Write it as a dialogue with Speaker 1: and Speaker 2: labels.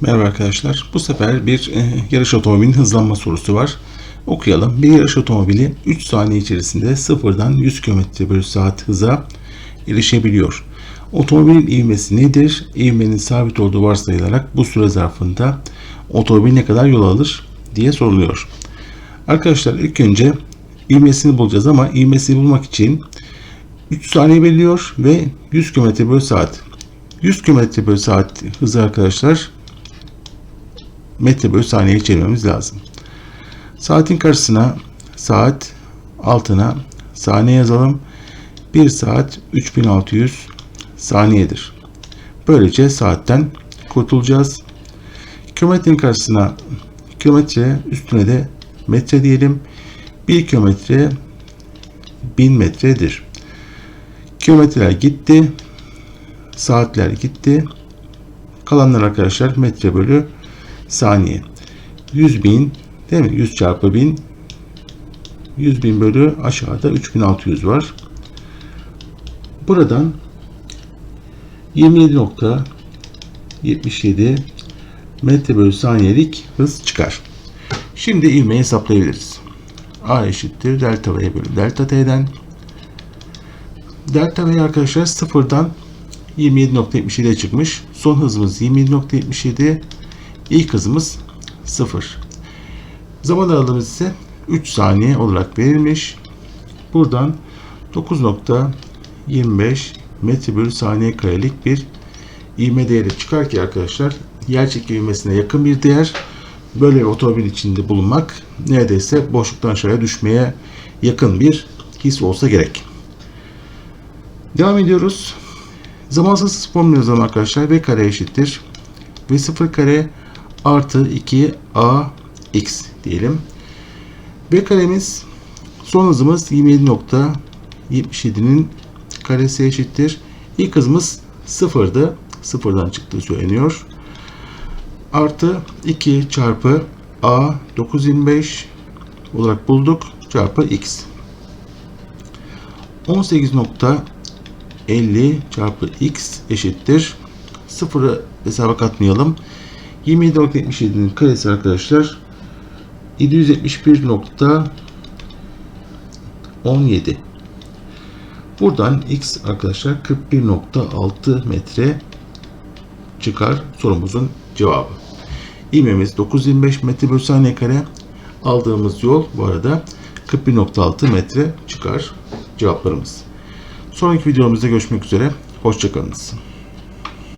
Speaker 1: Merhaba arkadaşlar. Bu sefer bir e, yarış otomobilinin hızlanma sorusu var. Okuyalım. Bir yarış otomobili 3 saniye içerisinde sıfırdan 100 km bölü saat hıza erişebiliyor. Otomobilin ivmesi nedir? İvmenin sabit olduğu varsayılarak bu süre zarfında otomobil ne kadar yol alır diye soruluyor. Arkadaşlar ilk önce ivmesini bulacağız ama ivmesini bulmak için 3 saniye veriliyor ve 100 km bölü saat. 100 km bölü saat hızı arkadaşlar metre bölü saniye çevirmemiz lazım. Saatin karşısına saat altına saniye yazalım. 1 saat 3600 saniyedir. Böylece saatten kurtulacağız. Kilometrenin karşısına kilometre üstüne de metre diyelim. 1 kilometre 1000 metredir. Kilometreler gitti. Saatler gitti. Kalanlar arkadaşlar metre bölü saniye. 100 bin değil mi? 100 çarpı 1000 100 bin bölü aşağıda 3600 var. Buradan 27.77 metre bölü saniyelik hız çıkar. Şimdi ivmeyi hesaplayabiliriz. A eşittir delta V bölü delta T'den. Delta V arkadaşlar sıfırdan 27.77'ye çıkmış. Son hızımız 27.77. İlk hızımız 0. Zaman aralığımız ise 3 saniye olarak verilmiş. Buradan 9.25 metre bölü saniye karelik bir ivme değeri çıkar ki arkadaşlar yer çekimi ivmesine yakın bir değer. Böyle bir otomobil içinde bulunmak neredeyse boşluktan aşağıya düşmeye yakın bir his olsa gerek. Devam ediyoruz. Zamansız formülü yazalım arkadaşlar. V kare eşittir. V sıfır kare artı 2 a x diyelim. V karemiz son hızımız 27.77'nin karesi eşittir. İlk hızımız sıfırdı. Sıfırdan çıktığı söyleniyor. Artı 2 çarpı a 925 olarak bulduk. Çarpı x. 18.50 çarpı x eşittir. Sıfırı hesaba katmayalım. 27.77'nin karesi arkadaşlar 771.17 Buradan x arkadaşlar 41.6 metre çıkar sorumuzun cevabı. İvmemiz 925 metre bölü saniye kare. Aldığımız yol bu arada 41.6 metre çıkar cevaplarımız. Sonraki videomuzda görüşmek üzere. Hoşçakalınız.